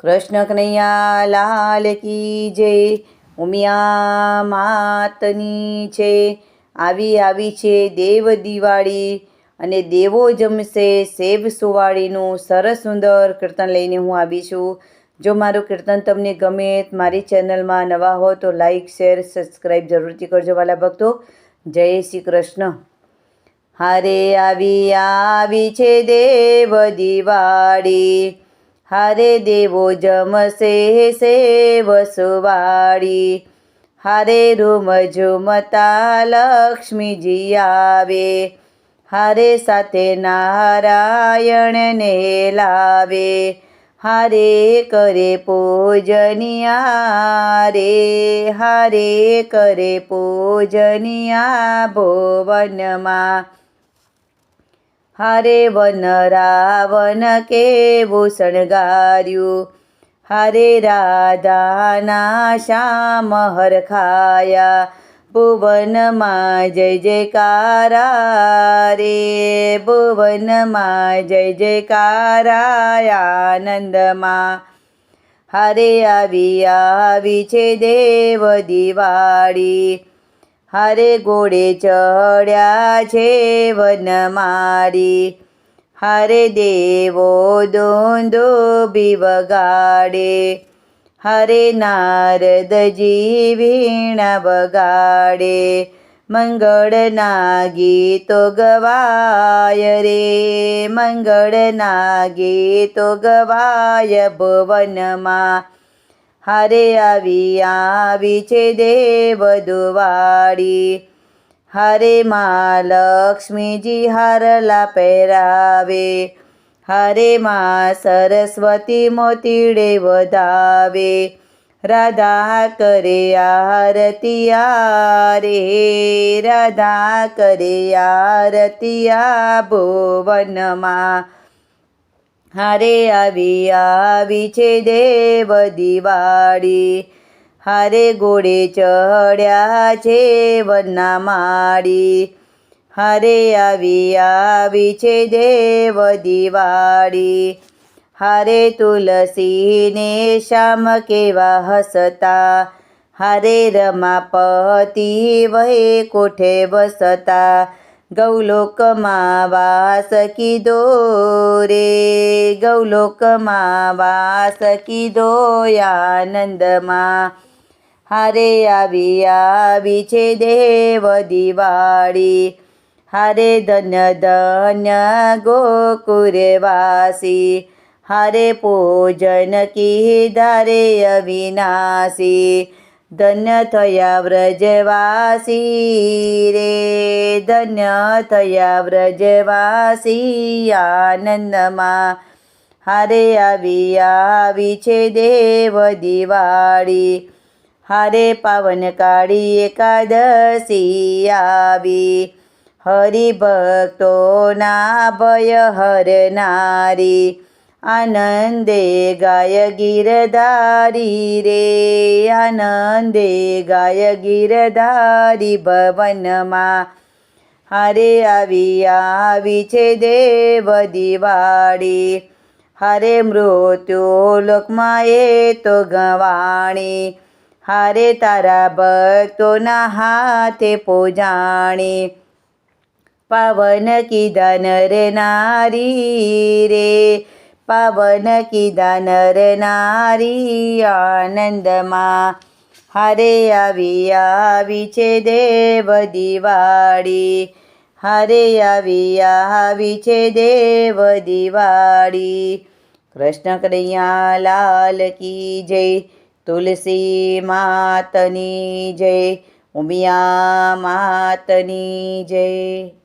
કૃષ્ણ કનૈયા લાલ કી જય. ઉમિયા માતની છે. આવી આવી છે દેવ દિવાળી અને દેવો જમશે સેવ સુવાળીનું સરસ સુંદર કીર્તન લઈને હું આવી છું. જો મારું કીર્તન તમને ગમે મારી ચેનલમાં નવા હો તો લાઈક, શેર સબસ્ક્રાઈબ જરૂરથી કરજો વાલા ભક્તો. જય શ્રી કૃષ્ણ. હારે આવી આવી છે દેવ દિવાળી. હારે દેવો જમશે સેવ સુવાળી હારે રૂમ ઝુમતા લક્ષ્મીજી આવે હારે સાથે નારાયણને લાવે હારે કરે પૂજનિયા રે હારે કરે પૂજનિયા ભુવનમાં હારે વન રાવણ કેવું શણગાર્યું? હારે રાધાના શ્યામ હરખાયા ભુવનમાં જય જયકારા રે, ભુવનમાં જય જયકારા આનંદમાં. હારે આવી આવી છે દેવ દિવાળી. હારે ઘોડે ચડ્યા છે વનમારી હરે દેવો દોંદો બિવગાડે હરે નારદજી વીણા વગાડે. મંગળના ગીતો ગવાય રે. મંગળના ગીતો ગવાય ભુવનમાં. હારે આવી આવી છે દેવ દુવાળી હરે મા લક્ષ્મીજી હારલા પહેરાવે. હરે મા સરસ્વતી મોતીડે વધાવે. રાધા કરે આરતી રે રાધા કરે આરતી આ ભુવનમાં. હારે આવી આવી છે દેવ દિવાળી. હારે ઘોડે ચડ્યા છે વના માળી. હારે આવી આવી છે દેવ દિવાળી. હારે તુલસીને શ્યામ કેવા હસતા. હારે રમાપતિ વહે કોઠે વસતા. ગૌલોકમાં વાસ કીધો રે. ગૌલોકમાં વાસ કીધો આનંદમાં હારે આવી આવી છે દેવ દિવાળી. હારે ધન્ય ધન્ય ગોકુરવાસી. હારે પૂજન કીધારે અવિનાશી. ધન્ય થયા વ્રજવાસી રે ધન્ય થયા વ્રજવાસી આનંદમાં હારે આવી આવી છે દેવ દિવાળી હારે પાવન કાળી એકાદશી આવી હરિભક્તોના ભય હરનારી આનંદે ગાય ગીરધારી રે આનંદે ગાય ગીરધારી ભવનમાં હારે આવી આવી છે દેવ દિવાળી હારે મૃત્યુ લોકમાં એ તો ગવાણી હારે તારા ભક્તોના હાથે પૂજાણી પાવન કીધા નર નારી રે પાવન કીધા, નર નારી આનંદમાં હારે આવી આવી છે દેવ દિવાળી. હરે આવી આવી છે દેવ દિવાળી. કૃષ્ણ કનૈયા લાલ કી જય, તુલસી માતની જય, ઉમિયા માતની જય.